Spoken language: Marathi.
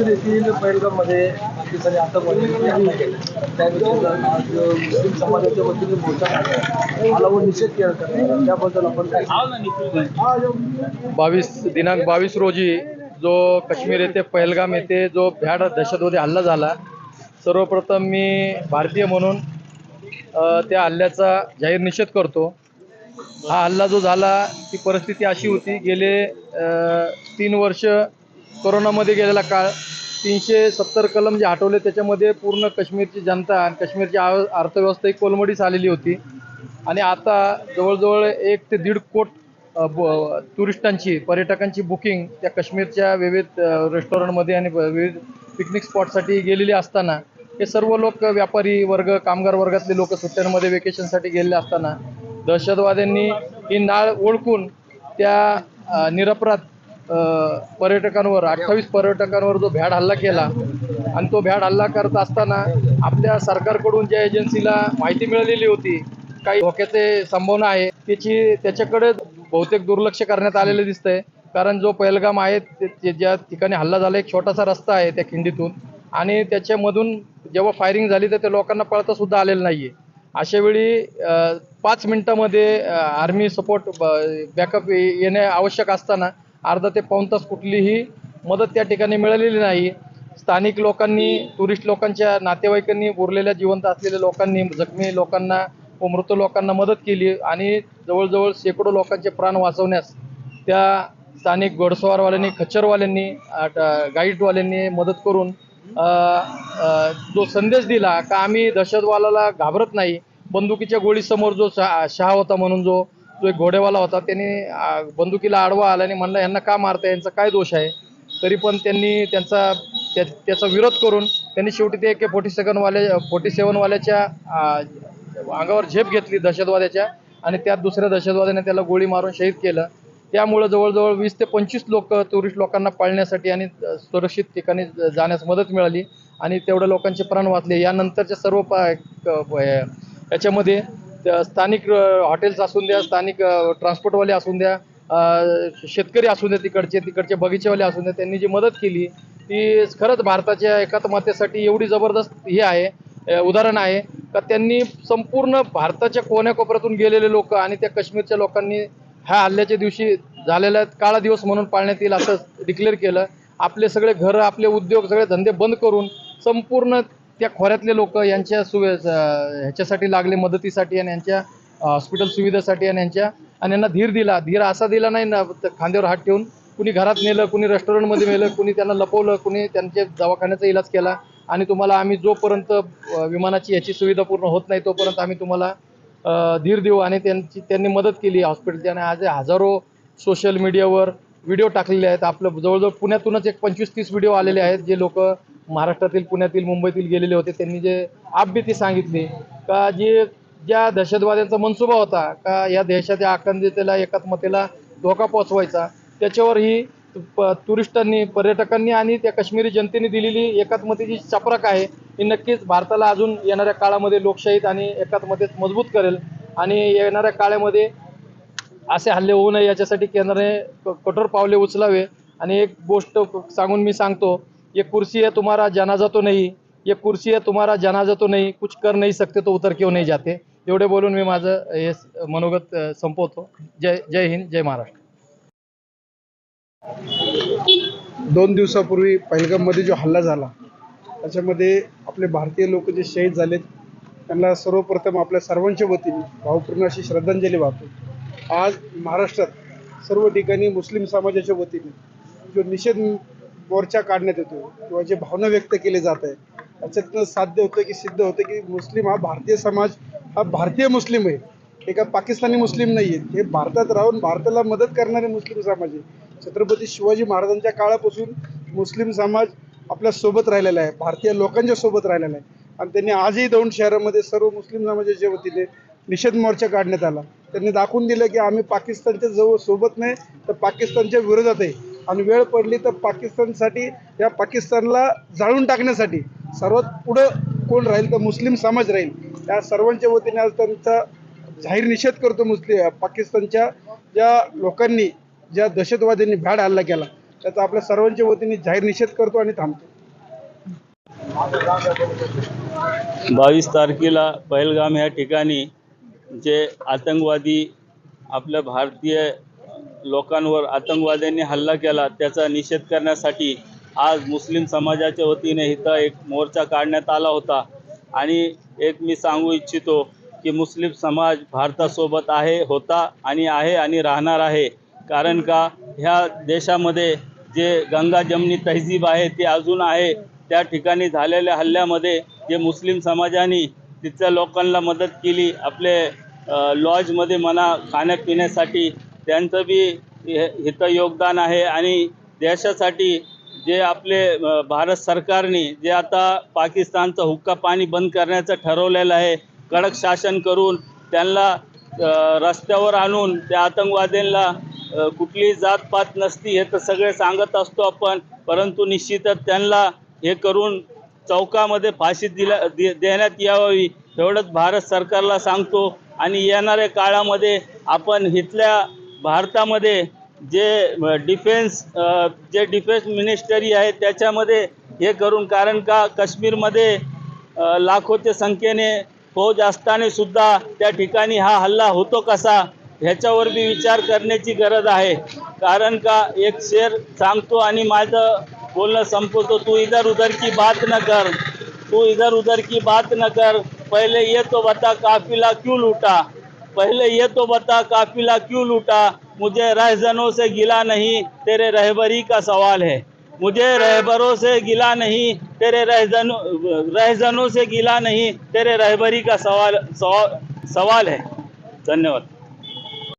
काश्मीर येथील पहिलगावमध्ये पाकिस्तानी आतंकवादी त्याविषयी आज मुस्लिम समाजाच्या वतीने मोर्चा काढला मला व निषेध केला करण्यात त्याबद्दल आपण काय बावीस दिनांक बावीस रोजी जो काश्मीर येथे पहलगाम येथे जो भ्याड दहशतवादी हल्ला झाला सर्वप्रथम मी भारतीय म्हणून त्या हल्ल्याचा जाहीर निषेध करतो. हा हल्ला जो झाला ती परिस्थिती अशी होती गेले तीन वर्ष कोरोनामध्ये गेलेला काळ तीनशे सत्तर कलम जे हटवले त्याच्यामध्ये पूर्ण काश्मीरची जनता आणि काश्मीरची अर्थव्यवस्था ही कोलमडीस आलेली होती. आणि आता जवळजवळ एक ते दीड कोट ब- टुरिस्टांची पर्यटकांची बुकिंग त्या काश्मीरच्या विविध रेस्टॉरंटमध्ये आणि विविध पिकनिक स्पॉटसाठी गेलेली असताना हे सर्व लोक व्यापारी वर्ग कामगार वर्गातले लोक सुट्ट्यांमध्ये वेकेशनसाठी गेलेले असताना दहशतवाद्यांनी ही नाळ ओळखून त्या निरपराध पर्यटकांवर अठ्ठावीस पर्यटकांवर जो भ्याड हल्ला केला आणि तो भ्याड हल्ला करत असताना आपल्या सरकारकडून ज्या एजन्सीला माहिती मिळालेली होती काही धोक्याचे संभावना आहे त्याची त्याच्याकडे बहुतेक दुर्लक्ष करण्यात आलेलं दिसतंय. कारण जो पहिलगाम आहे ते- ज्या ठिकाणी हल्ला झाला एक छोटासा रस्ता आहे त्या खिंडीतून. आणि त्याच्यामधून जेव्हा फायरिंग झाली तर त्या लोकांना पळता सुद्धा आलेलं नाहीये. अशा वेळी पाच मिनिटामध्ये आर्मी सपोर्ट बॅकअप येणे आवश्यक असताना अर्धा ते पाऊण तास कुठलीही मदत त्या ठिकाणी मिळालेली नाही. स्थानिक लोकांनी टुरिस्ट लोकांच्या नातेवाईकांनी उरलेल्या जिवंत असलेल्या लोकांनी जखमी लोकांना व मृत लोकांना मदत केली आणि जवळजवळ शेकडो लोकांचे प्राण वाचवण्यास त्या स्थानिक घोडस्वारवाल्यांनी खच्चरवाल्यांनी ट- गाईडवाल्यांनी मदत करून जो संदेश दिला का आम्ही दहशतवादाला घाबरत नाही. बंदुकीच्या गोळीसमोर जो शहा शहा होता म्हणून जो जो एक घोडेवाला होता त्यांनी बंदुकीला आडवा आला आणि म्हणलं यांना का मारता यांचा काय दोष आहे? तरी पण त्यांनी त्यांचा त्या त्याचा विरोध करून त्यांनी शेवटी ते एके फोर्टी सेकंडवाल्या फोर्टी सेवनवाल्याच्या अंगावर झेप घेतली दहशतवाद्याच्या आणि त्यात दुसऱ्या दहशतवाद्याने त्याला गोळी मारून शहीद केलं. त्यामुळं जवळजवळ वीस ते पंचवीस लोक टुरिस्ट लोकांना पाळण्यासाठी आणि सुरक्षित ठिकाणी जाण्यास मदत मिळाली आणि तेवढ्या लोकांचे प्राण वाचले. यानंतरच्या सर्व पा याच्यामध्ये स्थानिक हॉटेल्स असून द्या स्थानिक ट्रान्सपोर्टवाले असून द्या शेतकरी असू द्या तिकडचे तिकडचे बगीचेवाले असू द्या त्यांनी जी मदत केली ती खरंच भारताच्या एकात्मतेसाठी एवढी जबरदस्त हे आहे उदाहरण आहे. का त्यांनी संपूर्ण भारताच्या कोण्याकोपऱ्यातून गेलेले लोक आणि त्या काश्मीरच्या लोकांनी ह्या हल्ल्याच्या दिवशी झालेला काळा दिवस म्हणून पाळण्यात येईल असं डिक्लेअर केलं. आपले सगळे घरं आपले उद्योग सगळे धंदे बंद करून संपूर्ण त्या खोऱ्यातले लोक यांच्या सुवे ह्याच्यासाठी लागले मदतीसाठी आणि यांच्या हॉस्पिटल सुविधेसाठी आणि यांच्या आणि यांना धीर दिला. धीर असा दिला नाही ना खांद्यावर हात ठेवून कुणी घरात नेलं कुणी रेस्टॉरंटमध्ये नेलं कुणी त्यांना लपवलं कुणी त्यांच्या दवाखान्याचा इलाज केला. आणि तुम्हाला आम्ही जोपर्यंत विमानाची याची सुविधा पूर्ण होत नाही तोपर्यंत आम्ही तुम्हाला धीर देऊ. आणि त्यांची त्यांनी मदत केली हॉस्पिटलची आणि आज हजारो सोशल मीडियावर व्हिडिओ टाकलेले आहेत. आपलं जवळजवळ पुण्यातूनच एक पंचवीस तीस व्हिडिओ आलेले आहेत जे लोक महाराष्ट्रातील पुण्यातील मुंबईतील गेलेले होते. त्यांनी जे आपबीती सांगितली का जे ज्या दहशतवाद्यांचा मनसुबा होता का या देशाच्या अखंडतेला एकात्मतेला धोका पोचवायचा त्याच्यावर ही प- टुरिस्टांनी पर्यटकांनी आणि त्या काश्मीरी जनतेने दिलेली एकात्मतेची चपराक आहे. ही नक्कीच भारताला अजून येणाऱ्या काळामध्ये लोकशाहीत आणि एकात्मतेत मजबूत करेल. आणि येणाऱ्या काळामध्ये असे हल्ले होऊ नये याच्यासाठी केंद्राने क- कठोर पावले उचलावे. आणि एक गोष्ट सांगून मी सांगतो ये कुर्सी है तुम्हारा जनाजा तो नहीं। ये कुर्सी है तुम्हारा जनाजा तो नहीं। कुछ कर नहीं सकते तो उतर क्यों नहीं जाते? एवढे बोलून मी माझं हे मनोगत संपवतो. जय जय हिंद जय महाराष्ट्र. दोन दिवसापूर्वी पहिलगाममध्ये जो हल्ला झाला त्याच्यामध्ये आपले भारतीय लोक जे शहीद झालेत त्यांना सर्वप्रथम आपल्या सर्वांच्या वतीने भावपूर्ण अशी श्रद्धांजली वाहतो. आज महाराष्ट्रात सर्व ठिकाणी मुस्लिम समाजाच्या वतीने जो निषेध मोर्चा काढण्यात येतो किंवा जे भावना व्यक्त केले जात आहे त्याच्यातनं साध्य होतं की सिद्ध होतं की मुस्लिम हा भारतीय समाज हा भारतीय मुस्लिम आहे. हे का पाकिस्तानी मुस्लिम नाही आहेत हे भारतात राहून भारताला मदत करणारे मुस्लिम समाज आहे. छत्रपती शिवाजी महाराजांच्या काळापासून मुस्लिम समाज आपल्यासोबत राहिलेला आहे. भारतीय लोकांच्या सोबत राहिलेला आहे. आणि त्यांनी आजही दौंड शहरामध्ये सर्व मुस्लिम समाजाच्या वतीने निषेध मोर्चा काढण्यात आला. त्यांनी दाखवून दिलं की आम्ही पाकिस्तानच्या जवळ सोबत नाही तर पाकिस्तानच्या विरोधात आहे. आणि वेळ पडली तर पाकिस्तानसाठी या पाकिस्तानला जाळून टाकण्यासाठी सर्वात पुढं कोण राहील तर मुस्लिम समाज राहील. या सर्वांच्या वतीने आज त्यांचा जाहीर निषेध करतो मुस्लिम पाकिस्तानच्या ज्या लोकांनी ज्या दहशतवाद्यांनी भ्याड हल्ला केला त्याचा आपल्या सर्वांच्या वतीने जाहीर निषेध करतो आणि थांबतो. बावीस तारखेला पहलगाम ह्या ठिकाणी जे आतंकवादी आपल्या भारतीय लोकांवर आतंकवाद्यांनी हल्ला केला त्याचा निषेध करण्यासाठी आज मुस्लिम समाजाच्या वतीने इथं एक मोर्चा काढण्यात आला होता. आणि एक मी सांगू इच्छितो की मुस्लिम समाज भारतासोबत आहे होता आणि आहे आणि राहणार आहे. कारण का ह्या देशामध्ये जे गंगा जमनी तहजीब आहे ती अजून आहे. त्या ठिकाणी झालेल्या हल्ल्यामध्ये जे मुस्लिम समाजाने तिथल्या लोकांना मदत केली आपले लॉजमध्ये म्हणा खाण्यापिण्यासाठी त्यांचं बी हे- इथं योगदान आहे आणि देशासाठी जे आपले भारत सरकारने जे आता पाकिस्तानचं हुक्का पाणी बंद करण्याचं ठरवलेलं आहे कडक शासन करून त्यांना रस्त्यावर आणून त्या आतंकवाद्यांना कुठली जातपात नसती हे तर सगळे सांगत असतो आपण परंतु निश्चितच त्यांना हे करून चौकामध्ये फाशी दिल्या दे देण्यात यावी एवढंच भारत सरकारला सांगतो. आणि येणाऱ्या काळामध्ये आपण इथल्या भारतामध्ये जे डिफेन्स जे डिफेन्स मिनिस्टरी आहे त्याच्यामध्ये हे करून कारण का काश्मीरमध्ये लाखोच्या संख्येने फौज असताना सुद्धा त्या ठिकाणी हा हल्ला होतो कसा ह्याच्यावर बी विचार करण्याची गरज आहे. कारण का एक शेर सांगतो आणि माझं बोलणं संपवतो तू इधर उधर की बात न कर तू इधर उधर की बात न कर पहिले ये तो बता काफिला क्यों लुटा? पहले ये तो बता, काफिला क्यों लूटा? मुझे रहजनों से गिला नहीं, तेरे रहबरी का सवाल है। मुझे रहबरों से गिला नहीं, तेरे रहजन रहजनों से गिला नहीं, तेरे रहबरी का सवाल सवाल सवाल है। धन्यवाद।